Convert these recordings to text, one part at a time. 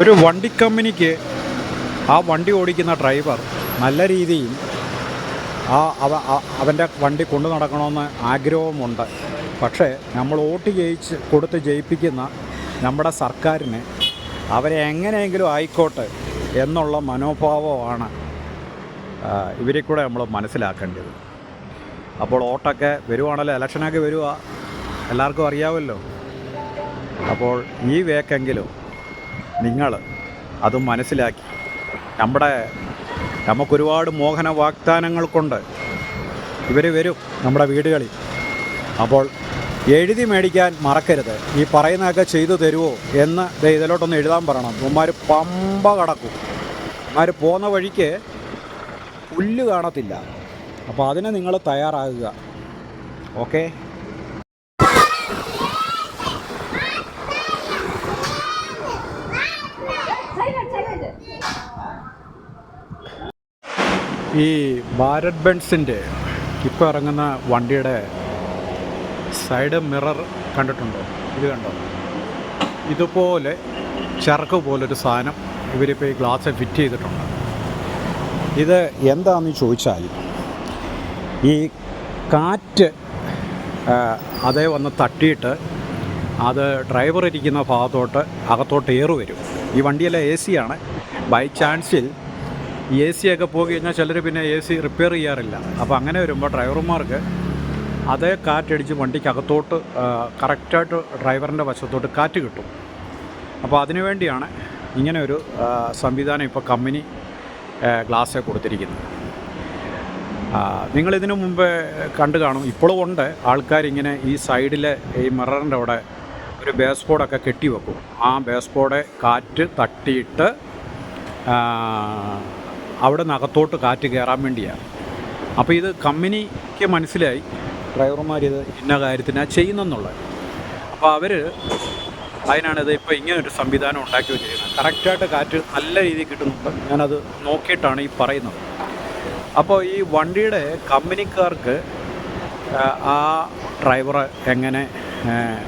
ഒരു വണ്ടി കമ്പനിക്ക് ആ വണ്ടി ഓടിക്കുന്ന ഡ്രൈവർ നല്ല രീതിയിൽ ആ അവ അവന്റെ വണ്ടി കൊണ്ടു നടക്കണമെന്ന് ആഗ്രഹവുമുണ്ട് പക്ഷേ നമ്മൾ വോട്ട് ജയിച്ച് കൊടുത്ത് ജയിപ്പിക്കുന്ന നമ്മുടെ സർക്കാരിന് അവരെ എങ്ങനെയെങ്കിലും ആയിക്കോട്ടെ എന്നുള്ള മനോഭാവമാണ് ഇവരെ കൂടെ നമ്മൾ മനസ്സിലാക്കേണ്ടത്. അപ്പോൾ വോട്ടൊക്കെ വരുവാണല്ലോ ഇലക്ഷനൊക്കെ വരുക എല്ലാവർക്കും അറിയാമല്ലോ അപ്പോൾ ഈ വേക്കെങ്കിലും നിങ്ങൾ അത് മനസ്സിലാക്കി. നമ്മുടെ നമുക്കൊരുപാട് മോഹന വാഗ്ദാനങ്ങൾ കൊണ്ട് ഇവർ വരും നമ്മുടെ വീടുകളിൽ. അപ്പോൾ എഴുതി മേടിക്കാൻ മറക്കരുത്. ഈ പറയുന്നതൊക്കെ ചെയ്തു തരുമോ എന്ന് ഇതിലോട്ടൊന്ന് എഴുതാൻ പറയണം. ഉമ്മാർ പമ്പ കടക്കും. ഉമ്മാർ പോകുന്ന വഴിക്ക് പുല്ല് കാണത്തില്ല. അപ്പോൾ അതിന് നിങ്ങൾ തയ്യാറാകുക. ഓക്കേ? ഈ ഭാരത് ബെൻസിന്റെ ഇപ്പോൾ ഇറങ്ങുന്ന വണ്ടിയുടെ സൈഡ് മിറർ കണ്ടിട്ടുണ്ടോ? ഇത് കണ്ടോ? ഇതുപോലെ ചരക്ക് പോലൊരു സാധനം ഇവരിപ്പോൾ ഈ ഗ്ലാസ് ഫിറ്റ് ചെയ്തിട്ടുണ്ട്. ഇത് എന്താണെന്ന് ചോദിച്ചാൽ ഈ കാറ്റ് അതേ വന്ന് തട്ടിയിട്ട് അത് ഡ്രൈവർ ഇരിക്കുന്ന ഭാഗത്തോട്ട് അകത്തോട്ട് ഏറ് വരും. ഈ വണ്ടിയെല്ലാം എ സിയാണ് ബൈ ചാൻസിൽ എ സി ഒക്കെ പോയി കഴിഞ്ഞാൽ ചിലർ പിന്നെ എ സി റിപ്പയർ ചെയ്യാറില്ല. അപ്പോൾ അങ്ങനെ വരുമ്പോൾ ഡ്രൈവർമാർക്ക് അതേ കാറ്റടിച്ച് വണ്ടിക്കകത്തോട്ട് കറക്റ്റായിട്ട് ഡ്രൈവറിന്റെ വശത്തോട്ട് കാറ്റ് കിട്ടും. അപ്പോൾ അതിനു വേണ്ടിയാണ് ഇങ്ങനെ ഒരു സംവിധാനം ഇപ്പോൾ കമ്പനി ഗ്ലാസ് കൊടുത്തിരിക്കുന്നത്. നിങ്ങളിതിനു മുമ്പ് കണ്ടു കാണും. ഇപ്പോഴും ഉണ്ട്. ആൾക്കാരിങ്ങനെ ഈ സൈഡിലെ ഈ മിററിന്റെ അവിടെ ഒരു ബേസ് ബോർഡൊക്കെ കെട്ടി വെക്കും ആ ബേസ് ബോർഡെ കാറ്റ് തട്ടിയിട്ട് അവിടെ നകത്തോട്ട് കാറ്റ് കയറാൻ വേണ്ടിയാണ്. അപ്പോൾ ഇത് കമ്പനിക്ക് മനസ്സിലായി ഡ്രൈവർമാർ ഇത് ഇന്ന കാര്യത്തിനാണ് ചെയ്യുന്നെന്നുള്ളത്. അപ്പോൾ അവർ അതിനാണ് ഇത് ഇപ്പോൾ ഇങ്ങനെ ഒരു സംവിധാനം ഉണ്ടാക്കി വെച്ചിരിക്കുന്നത്. കറക്റ്റായിട്ട് കാറ്റ് നല്ല രീതിയിൽ കിട്ടുന്നുണ്ട്. ഞാനത് നോക്കിയിട്ടാണ് ഈ പറയുന്നത്. അപ്പോൾ ഈ വണ്ടിയുടെ കമ്പനിക്കാർക്ക് ആ, ഡ്രൈവറെ എങ്ങനെ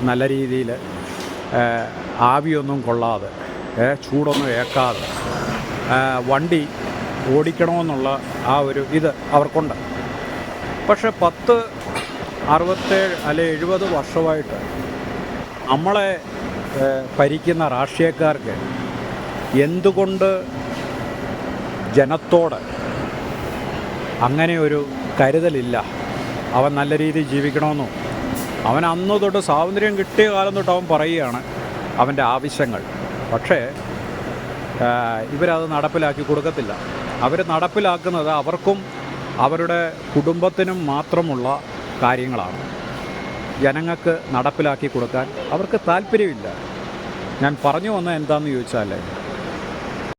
നല്ല രീതിയിൽ ആവിയൊന്നും കൊള്ളാതെ ചൂടൊന്നും ഏക്കാതെ വണ്ടി ഓടിക്കണമെന്നുള്ള ആ ഒരു ഇത് അവർക്കുണ്ട്. പക്ഷെ പത്ത് അറുപത്തേഴ് അല്ലെ എഴുപത് വർഷമായിട്ട് നമ്മളെ ഭരിക്കുന്ന രാഷ്ട്രീയക്കാർക്ക് എന്തുകൊണ്ട് ജനത്തോട് അങ്ങനെ ഒരു കരുതലില്ല? അവൻ നല്ല രീതിയിൽ ജീവിക്കണമെന്നോ? അവൻ അന്ന് തൊട്ട് സ്വാതന്ത്ര്യം കിട്ടിയ കാലം തൊട്ട് അവൻ പറയുകയാണ് അവന്റെ ആവശ്യങ്ങൾ. പക്ഷേ ഇവരത് നടപ്പിലാക്കി കൊടുക്കത്തില്ല. അവർ നടപ്പിലാക്കുന്നത് അവർക്കും അവരുടെ കുടുംബത്തിനും മാത്രമുള്ള കാര്യങ്ങളാണ്. ജനങ്ങൾക്ക് നടപ്പിലാക്കി കൊടുക്കാൻ അവർക്ക് താല്പര്യമില്ല. ഞാൻ പറഞ്ഞു വന്നത് എന്താണെന്ന് ചോദിച്ചാൽ